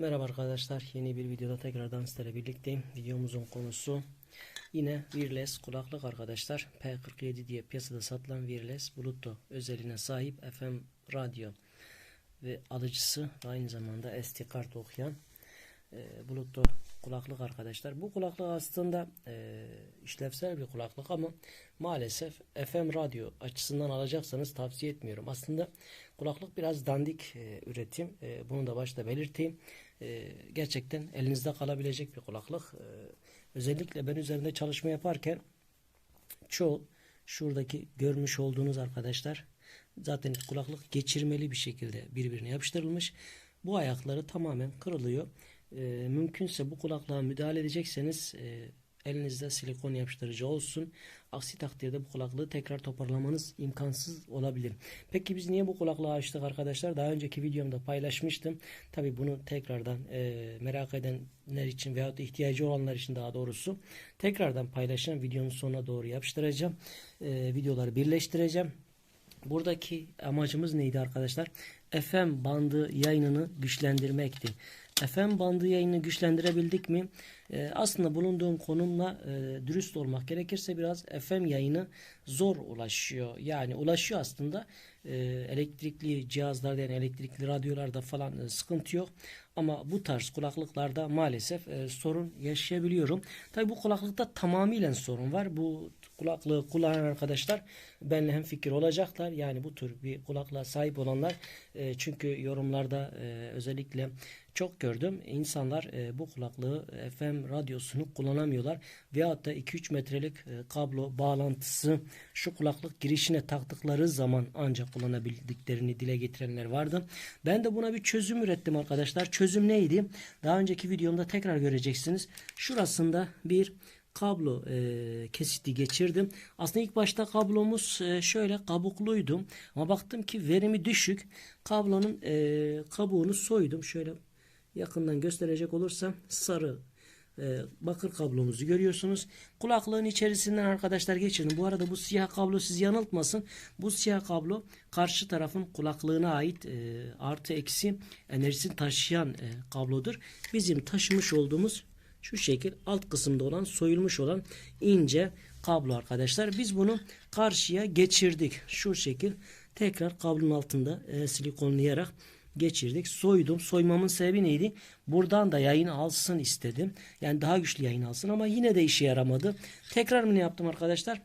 Merhaba arkadaşlar. Yeni bir videoda tekrardan sizlerle birlikteyim. Videomuzun konusu yine wireless kulaklık arkadaşlar. P47 diye piyasada satılan wireless Bluetooth özelliğine sahip FM radyo ve alıcısı aynı zamanda SD kart okuyan e, Bluetooth kulaklık arkadaşlar. Bu kulaklık aslında e, işlevsel bir kulaklık ama maalesef FM radyo açısından alacaksanız tavsiye etmiyorum. Aslında kulaklık biraz dandik e, üretim. E, bunu da başta belirteyim. E, gerçekten elinizde kalabilecek bir kulaklık. E, özellikle ben üzerinde çalışma yaparken çoğu şuradaki görmüş olduğunuz arkadaşlar zaten kulaklık geçirmeli bir şekilde birbirine yapıştırılmış. Bu ayakları tamamen kırılıyor. E, mümkünse bu kulaklığa müdahale edecekseniz e, elinizde silikon yapıştırıcı olsun. Aksi takdirde bu kulaklığı tekrar toparlamanız imkansız olabilir. Peki biz niye bu kulaklığı açtık arkadaşlar? Daha önceki videomda paylaşmıştım. Tabi bunu tekrardan e, merak edenler için veyahut ihtiyacı olanlar için daha doğrusu tekrardan paylaşacağım. Videonun sonuna doğru yapıştıracağım. E, videoları birleştireceğim. Buradaki amacımız neydi arkadaşlar? FM bandı yayınını güçlendirmekti. FM bandı yayını güçlendirebildik mi? Ee, aslında bulunduğum konumla e, dürüst olmak gerekirse biraz FM yayını zor ulaşıyor. Yani ulaşıyor aslında. E, elektrikli cihazlarda yani elektrikli radyolarda falan e, sıkıntı yok. Ama bu tarz kulaklıklarda maalesef e, sorun yaşayabiliyorum. Tabi bu kulaklıkta tamamıyla sorun var. Bu kulaklığı kullanan arkadaşlar benimle hem fikir olacaklar. Yani bu tür bir kulaklığa sahip olanlar e, çünkü yorumlarda e, özellikle çok gördüm. İnsanlar e, bu kulaklığı FM radyosunu kullanamıyorlar. Veyahut da 2-3 metrelik e, kablo bağlantısı şu kulaklık girişine taktıkları zaman ancak kullanabildiklerini dile getirenler vardı. Ben de buna bir çözüm ürettim arkadaşlar. Çözüm neydi? Daha önceki videomda tekrar göreceksiniz. Şurasında bir kablo e, kesiti geçirdim. Aslında ilk başta kablomuz e, şöyle kabukluydu. Ama baktım ki verimi düşük. Kablonun e, kabuğunu soydum. Şöyle yakından gösterecek olursam sarı e, bakır kablomuzu görüyorsunuz. Kulaklığın içerisinden arkadaşlar geçirdim. Bu arada bu siyah kablo sizi yanıltmasın. Bu siyah kablo karşı tarafın kulaklığına ait e, artı eksi enerjisini taşıyan e, kablodur. Bizim taşımış olduğumuz şu şekil alt kısımda olan soyulmuş olan ince kablo arkadaşlar. Biz bunu karşıya geçirdik. Şu şekil tekrar kablonun altında e, silikonlayarak geçirdik. Soydum. Soymamın sebebi neydi? Buradan da yayın alsın istedim. Yani daha güçlü yayın alsın ama yine de işe yaramadı. Tekrar mı ne yaptım arkadaşlar?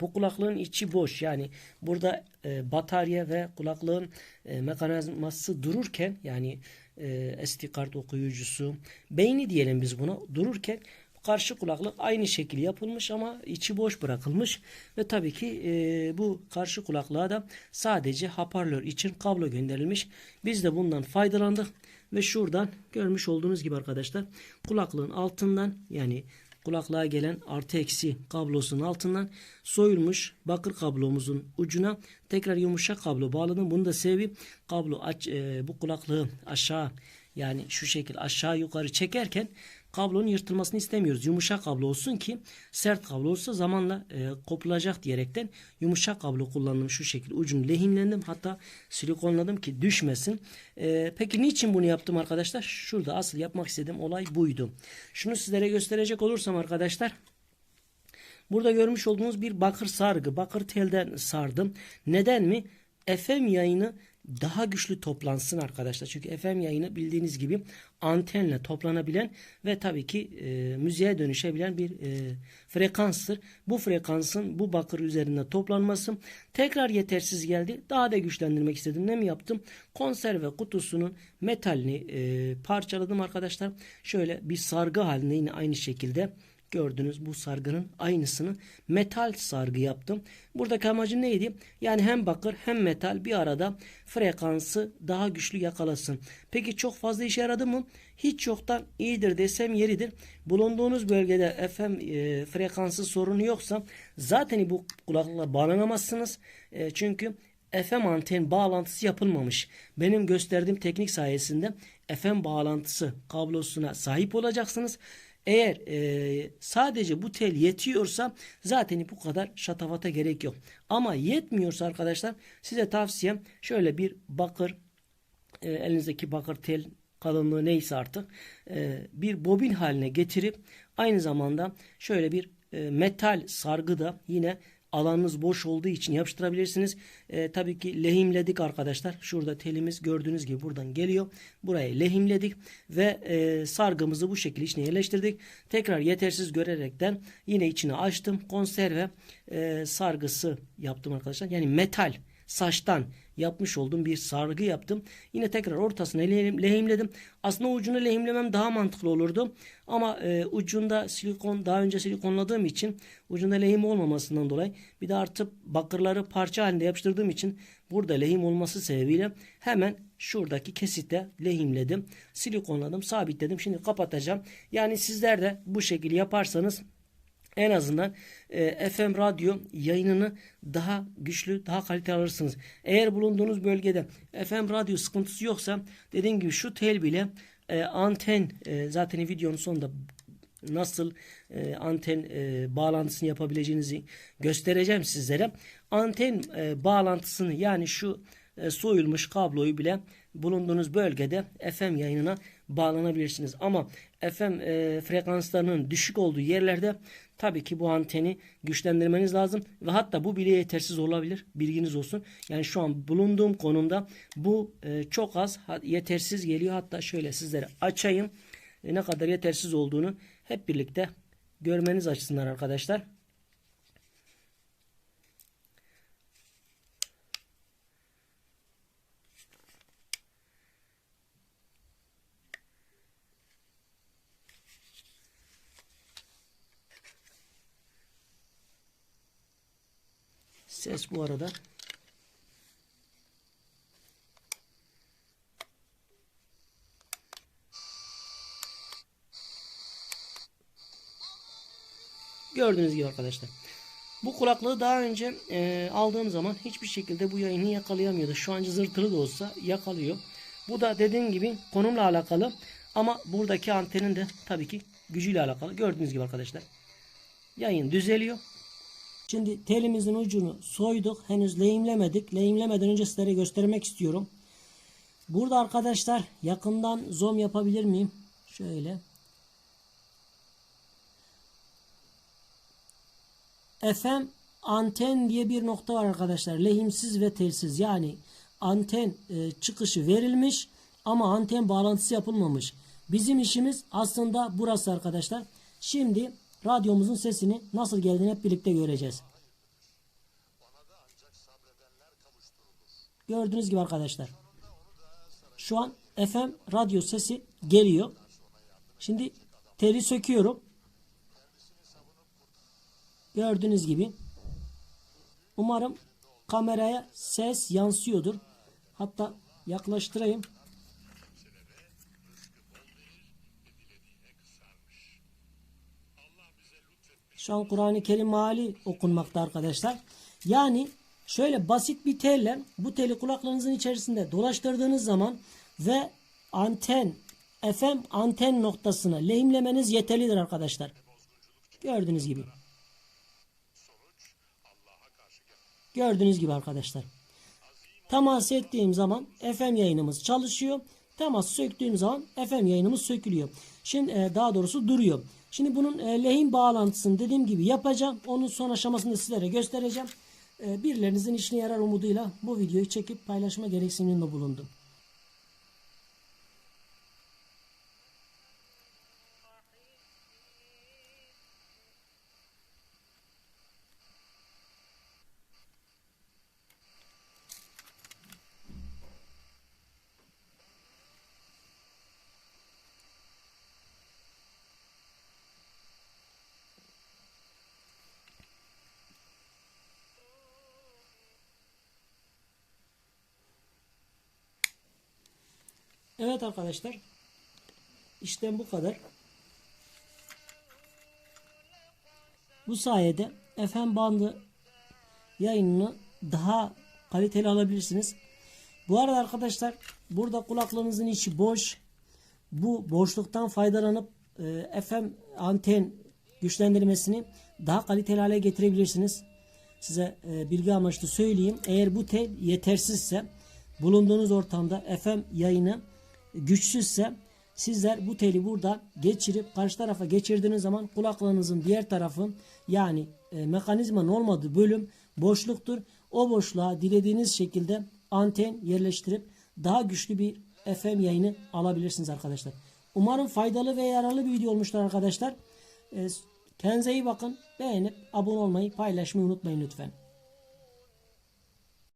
Bu kulaklığın içi boş. Yani burada e, batarya ve kulaklığın e, mekanizması dururken yani e, SD kart okuyucusu beyni diyelim biz buna dururken karşı kulaklık aynı şekil yapılmış ama içi boş bırakılmış ve tabii ki e, bu karşı kulaklığa da sadece hoparlör için kablo gönderilmiş. Biz de bundan faydalandık ve şuradan görmüş olduğunuz gibi arkadaşlar kulaklığın altından yani kulaklığa gelen artı eksi kablosunun altından soyulmuş bakır kablomuzun ucuna tekrar yumuşak kablo bağladım. Bunu da sebebi kablo aç, e, bu kulaklığı aşağı yani şu şekil aşağı yukarı çekerken kablonun yırtılmasını istemiyoruz. Yumuşak kablo olsun ki sert kablo olsa zamanla e, kopulacak diyerekten yumuşak kablo kullandım. Şu şekil ucunu lehimlendim. Hatta silikonladım ki düşmesin. E, peki niçin bunu yaptım arkadaşlar? Şurada asıl yapmak istediğim olay buydu. Şunu sizlere gösterecek olursam arkadaşlar Burada görmüş olduğunuz bir bakır sargı. Bakır telden sardım. Neden mi? FM yayını daha güçlü toplansın arkadaşlar. Çünkü FM yayını bildiğiniz gibi antenle toplanabilen ve tabii ki e, müziğe dönüşebilen bir e, frekanstır. Bu frekansın bu bakır üzerinde toplanması tekrar yetersiz geldi. Daha da güçlendirmek istedim. Ne mi yaptım? Konserve kutusunun metalini e, parçaladım arkadaşlar. Şöyle bir sargı halinde yine aynı şekilde Gördünüz bu sargının aynısını metal sargı yaptım. Buradaki amacım neydi? Yani hem bakır hem metal bir arada frekansı daha güçlü yakalasın. Peki çok fazla işe yaradı mı? Hiç yoktan iyidir desem yeridir. Bulunduğunuz bölgede FM e, frekansı sorunu yoksa zaten bu kulaklıkla bağlanamazsınız. E, çünkü FM anten bağlantısı yapılmamış. Benim gösterdiğim teknik sayesinde FM bağlantısı kablosuna sahip olacaksınız. Eğer e, sadece bu tel yetiyorsa zaten bu kadar şatafata gerek yok. Ama yetmiyorsa arkadaşlar size tavsiyem şöyle bir bakır e, elinizdeki bakır tel kalınlığı neyse artık e, bir bobin haline getirip aynı zamanda şöyle bir e, metal sargı da yine alanınız boş olduğu için yapıştırabilirsiniz. E, tabii ki lehimledik arkadaşlar. Şurada telimiz gördüğünüz gibi buradan geliyor. Burayı lehimledik ve e, sargımızı bu şekilde içine yerleştirdik. Tekrar yetersiz görerekten yine içine açtım. Konserve e, sargısı yaptım arkadaşlar. Yani metal saçtan yapmış olduğum bir sargı yaptım. Yine tekrar ortasına lehim- lehimledim. Aslında ucunu lehimlemem daha mantıklı olurdu. Ama e, ucunda silikon daha önce silikonladığım için ucunda lehim olmamasından dolayı bir de artık bakırları parça halinde yapıştırdığım için burada lehim olması sebebiyle hemen şuradaki kesitte lehimledim. Silikonladım, sabitledim. Şimdi kapatacağım. Yani sizler de bu şekilde yaparsanız en azından e, FM radyo yayınını daha güçlü, daha kaliteli alırsınız. Eğer bulunduğunuz bölgede FM radyo sıkıntısı yoksa dediğim gibi şu tel bile e, anten e, zaten videonun sonunda nasıl e, anten e, bağlantısını yapabileceğinizi göstereceğim sizlere. Anten e, bağlantısını yani şu e, soyulmuş kabloyu bile bulunduğunuz bölgede FM yayınına bağlanabilirsiniz. Ama FM e, frekanslarının düşük olduğu yerlerde tabii ki bu anteni güçlendirmeniz lazım ve hatta bu bile yetersiz olabilir. Bilginiz olsun. Yani şu an bulunduğum konumda bu e, çok az yetersiz geliyor. Hatta şöyle sizlere açayım. E, ne kadar yetersiz olduğunu hep birlikte görmeniz açısından arkadaşlar. Ses bu arada Gördüğünüz gibi arkadaşlar. Bu kulaklığı daha önce e, aldığım zaman hiçbir şekilde bu yayını yakalayamıyordu. Şu an zırtılı da olsa yakalıyor. Bu da dediğim gibi konumla alakalı. Ama buradaki antenin de tabii ki gücüyle alakalı. Gördüğünüz gibi arkadaşlar. Yayın düzeliyor. Şimdi telimizin ucunu soyduk. Henüz lehimlemedik. Lehimlemeden önce sizlere göstermek istiyorum. Burada arkadaşlar yakından zoom yapabilir miyim? Şöyle. FM anten diye bir nokta var arkadaşlar. Lehimsiz ve telsiz. Yani anten e, çıkışı verilmiş ama anten bağlantısı yapılmamış. Bizim işimiz aslında burası arkadaşlar. Şimdi radyomuzun sesini nasıl geldiğini hep birlikte göreceğiz. Gördüğünüz gibi arkadaşlar. Şu an FM radyo sesi geliyor. Şimdi teli söküyorum. Gördüğünüz gibi. Umarım kameraya ses yansıyordur. Hatta yaklaştırayım. Şu an Kur'an-ı Kerim hali okunmakta arkadaşlar. Yani şöyle basit bir telle bu teli kulaklarınızın içerisinde dolaştırdığınız zaman ve anten FM anten noktasını lehimlemeniz yeterlidir arkadaşlar. Gördüğünüz gibi. Gördüğünüz gibi arkadaşlar. Temas ettiğim zaman FM yayınımız çalışıyor. Temas söktüğüm zaman FM yayınımız sökülüyor. Şimdi e, daha doğrusu duruyor. Şimdi bunun e, lehim bağlantısını dediğim gibi yapacağım. Onun son aşamasını sizlere göstereceğim. E, birilerinizin işine yarar umuduyla bu videoyu çekip paylaşma gereksiniminde bulundum. Evet arkadaşlar. İşte bu kadar. Bu sayede FM bandı yayınını daha kaliteli alabilirsiniz. Bu arada arkadaşlar burada kulaklığınızın içi boş. Bu boşluktan faydalanıp e, FM anten güçlendirmesini daha kaliteli hale getirebilirsiniz. Size e, bilgi amaçlı söyleyeyim. Eğer bu tel yetersizse bulunduğunuz ortamda FM yayını güçsüzse sizler bu teli burada geçirip karşı tarafa geçirdiğiniz zaman kulaklığınızın diğer tarafı yani e, mekanizmanın olmadığı bölüm boşluktur. O boşluğa dilediğiniz şekilde anten yerleştirip daha güçlü bir FM yayını alabilirsiniz arkadaşlar. Umarım faydalı ve yararlı bir video olmuştur arkadaşlar. E, kendinize iyi bakın. Beğenip abone olmayı paylaşmayı unutmayın lütfen.